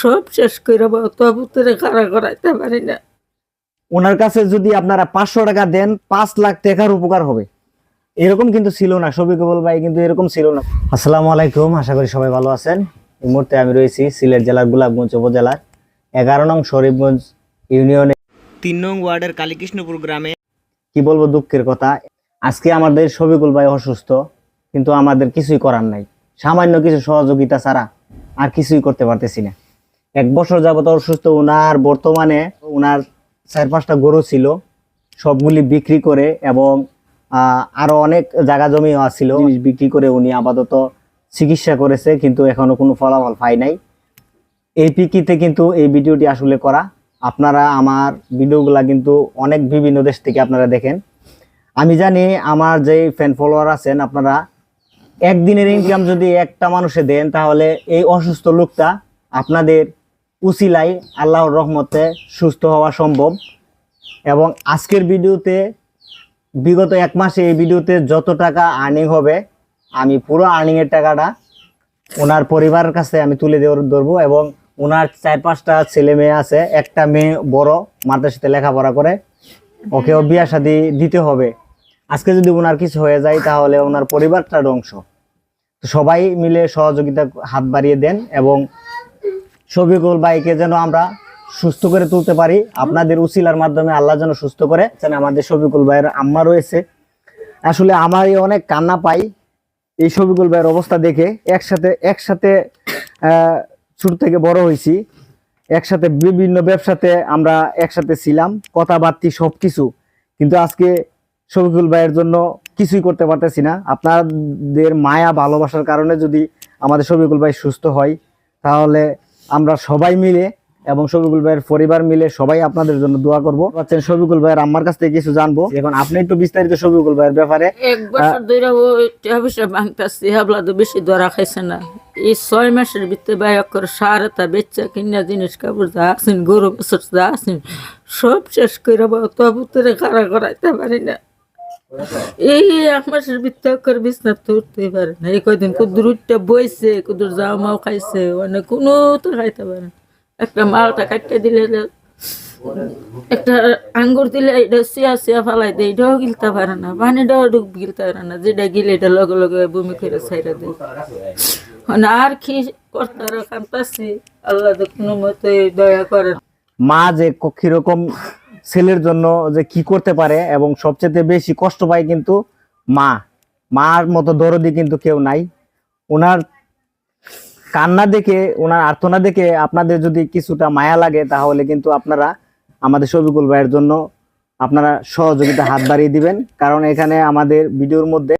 সব শেষ করে তবু তোরে খাড়া করাইতে পারি না। ওনার কাছে যদি আপনারা পাঁচশো টাকা দেন পাঁচ লাখ টাকার উপকার হবে। এরকম কিন্তু ছিল না শফিকুল ভাই কিন্তু এরকম ছিল না। আসসালামু আলাইকুম আশা করি সবাই ভালো আছেন। এই মুহূর্তে আমি রয়েছি সিলেট জেলার গোলাপগঞ্জ উপজেলার এগারো নং শরীফগঞ্জ ইউনিয়নে। তিন নং ওয়ার্ডের কালীকৃষ্ণপুর গ্রামে। কি বলব দুঃখের কথা আজকে আমাদের শফিকুল ভাই অসুস্থ কিন্তু আমাদের কিছুই করার নাই। সামান্য কিছু সহযোগিতা ছাড়া আর কিছুই করতে পারতেছি না। এক বছর যাবত অসুস্থ ওনার বর্তমানে ওনার চার পাঁচটা গরু ছিল সবগুলি বিক্রি করে এবং আহ, আরও অনেক জায়গা জমিও জিনিস বিক্রি করে উনি আপাতত চিকিৎসা করেছে কিন্তু এখনও কোনো ফলাফল পাই নাই। এই পিকিতে কিন্তু এই ভিডিওটি আসলে করা। আপনারা আমার ভিডিওগুলা কিন্তু অনেক বিভিন্ন দেশ থেকে আপনারা দেখেন। আমি জানি আমার যে ফ্যান ফলোয়ার আছেন আপনারা একদিনের ইনকাম যদি একটা মানুষে দেন তাহলে এই অসুস্থ লোকটা আপনাদের উসিলাই আল্লাহর রহমতে সুস্থ হওয়া সম্ভব। এবং আজকের ভিডিওতে, বিগত এক মাসে এই ভিডিওতে যত টাকা আর্নিং হবে, আমি পুরো আর্নিংয়ের টাকাটা ওনার পরিবারের কাছে আমি তুলে দেওয়ার, ধরবো এবং ওনার চার পাঁচটা ছেলে মেয়ে আছে, একটা মেয়ে বড় সাথে লেখাপড়া করে, ওকেও বিয়া শাদি দিতে হবে। আজকে যদি ওনার কিছু হয়ে যায়, তাহলে ওনার পরিবারটার অংশ। সবাই মিলে সহযোগিতা হাত বাড়িয়ে দেন এবং শফিকুল ভাইকে যেন আমরা সুস্থ করে তুলতে পারি, আপনাদের উসিলার মাধ্যমে আল্লাহ যেন সুস্থ করে। যেন আমাদের শফিকুল ভাইয়ের আম্মা রয়েছে। আসলে আমারই অনেক কান্না পাই এই শফিকুল ভাইয়ের অবস্থা দেখে। একসাথে একসাথে ছোট থেকে বড় হয়েছি। একসাথে বিভিন্ন ব্যবসাতে আমরা একসাথে ছিলাম, কথাবার্তি সব কিছু কিন্তু আজকে শফিকুল ভাইয়ের জন্য কিছুই করতে পারতেছি না। আপনাদের মায়া, ভালোবাসার কারণে যদি আমাদের শফিকুল ভাই সুস্থ হয়, তাহলে আমরা সবাই মিলে এবং শফিকুল ভাইয়ের পরিবার মিলে সবাই আপনাদের জন্য দোয়া করব। পাচ্ছেন শফিকুল ভাইয়ের আম্মার কাছ থেকে কিছু জানব। এখন আপনি একটু বিস্তারিত শফিকুল ভাইয়ের ব্যাপারে এক বছর ধরে ও ভাঙতেছি হাবলা তো বেশি ধরা খাইছে না। এই ছয় মাসের ভিতরে ব্যয় করে সারতা বেচা কিনা জিনিস কাপড় যা আছেন গরু বছর যা আছেন সব শেষ করে তবু তোরে খাড়া করাইতে পারি না। এই এক মাসের ভিতরে করে বিছনা তো উঠতে পারে না। এই কয়দিন কুদুর উঠতে বইছে, কুদুর যাও মাও খাইছে মানে কোনো তো খাইতে পারে একটা মালটা কাটতে দিলে একটা আঙ্গুর দিলে এটা সিয়া সিয়া ফালাই দেয়, এটাও গিলতে পারে না। পানিটাও ডুব গিলতে পারে না, যেটা গিলে এটা লগে লগে বমি করে ছাইরা দেয়। মানে আর কি করতে কান্তাছি, আল্লাহ তো কোনো মতে দয়া করে। মা যে কীরকম ছেলের জন্য যে কি করতে পারে এবং সবচেয়ে বেশি কষ্ট পায় কিন্তু মা। মার মতো দরদি কিন্তু কেউ নাই। ওনার কান্না দেখে ওনার আর্থনা দেখে আপনাদের যদি কিছুটা মায়া লাগে তাহলে কিন্তু আপনারা আমাদের শফিকুল ভাইয়ের জন্য আপনারা সহযোগিতা হাত বাড়িয়ে দিবেন। কারণ এখানে আমাদের ভিডিওর মধ্যে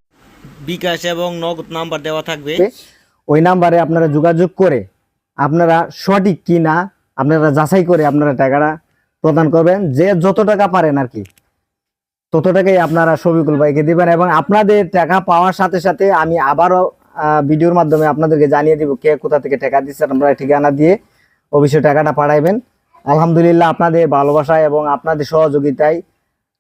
বিকাশ এবং নগদ নাম্বার দেওয়া থাকবে। ওই নাম্বারে আপনারা যোগাযোগ করে আপনারা সঠিক কি না আপনারা যাচাই করে আপনারা টাকাটা প্রদান করবেন যে যত টাকা পারেন আর কি তত টাকাই আপনারা শফিকুল ভাইকে দিবেন এবং আপনাদের টাকা পাওয়ার সাথে সাথে আমি আবারও ভিডিওর মাধ্যমে আপনাদেরকে জানিয়ে দিব কে কোথা থেকে টাকা দিচ্ছে আপনারা ঠিকানা দিয়ে অবশ্যই টাকাটা পাঠাইবেন। আলহামদুলিল্লাহ আপনাদের ভালোবাসা এবং আপনাদের সহযোগিতায়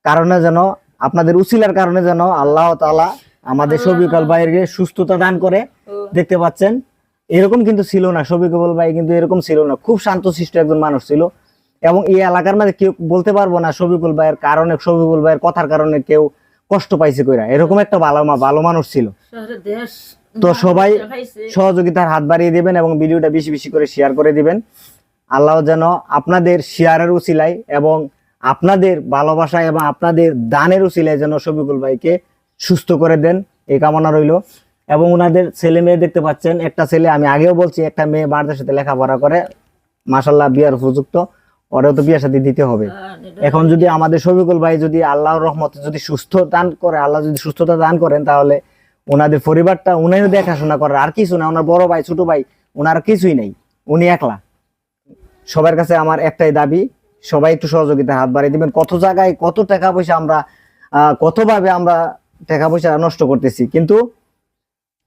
কারণে যেন আপনাদের উচিলার কারণে যেন আল্লাহ তাআলা আমাদের শফিকুল ভাইয়ের সুস্থতা দান করে। দেখতে পাচ্ছেন এরকম কিন্তু ছিল না শফিকুল ভাই কিন্তু এরকম ছিল না। খুব শান্ত শান্তশিষ্ট একজন মানুষ ছিল। এবং এই এলাকার মধ্যে কেউ বলতে পারব না শফিকুল ভাইয়ের কারণে শফিকুল ভাইয়ের কথার কারণে কেউ কষ্ট পাইছে কইরা। এরকম একটা ভালো ভালো মানুষ ছিল। তো সবাই সহযোগিতার হাত বাড়িয়ে দিবেন এবং ভিডিওটা বেশি বেশি করে শেয়ার করে দিবেন। আল্লাহ যেন আপনাদের শেয়ারের উচিলায় এবং আপনাদের ভালোবাসা এবং আপনাদের দানের উচিলায় যেন শফিকুল ভাইকে সুস্থ করে দেন এই কামনা রইল। এবং ওনাদের ছেলে মেয়ে দেখতে পাচ্ছেন একটা ছেলে আমি আগেও বলছি একটা মেয়ে বাড়ির সাথে লেখাপড়া করে মাসাল্লাহ বিয়ার উপযুক্ত। ওরেও তো বিয়ের সাথে দিতে হবে। এখন যদি আমাদের শফিকুল ভাই যদি আল্লাহর রহমতে যদি সুস্থ দান করে আল্লাহ যদি সুস্থতা দান করেন তাহলে ওনাদের পরিবারটা উনিও দেখাশোনা করে আর কিছু না ওনার বড় ভাই ছোট ভাই ওনার কিছুই নেই উনি একলা। সবার কাছে আমার একটাই দাবি সবাই একটু সহযোগিতা হাত বাড়িয়ে দিবেন। কত জায়গায় কত টাকা পয়সা আমরা আহ, কতভাবে আমরা টাকা পয়সা নষ্ট করতেছি। কিন্তু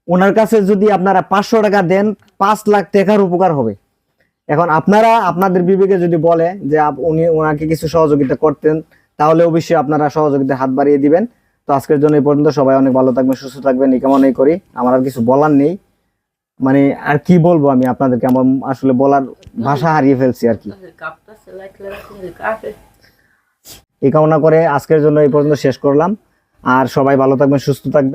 ওনার কাছে যদি আপনারা পাঁচশো টাকা দেন পাঁচ লাখ টাকার উপকার হবে। এখন আপনারা আপনাদের বিবেকে যদি বলে যে উনি ওনাকে কিছু সহযোগিতা করতেন, তাহলে অবশ্যই আপনারা সহযোগিতা হাত বাড়িয়ে দিবেন। তো আজকের জন্য এই পর্যন্ত সবাই অনেক ভালো থাকবেন, সুস্থ থাকবেন, এই কামনাই করি। আমার আর কিছু বলার নেই। মানে আর কি বলব আমি আপনাদেরকে? আমার আসলে বলার ভাষা হারিয়ে ফেলছি আর কি। এই কামনা করে আজকের জন্য এই পর্যন্ত শেষ করলাম। আর সবাই ভালো থাকবেন, সুস্থ থাকবেন।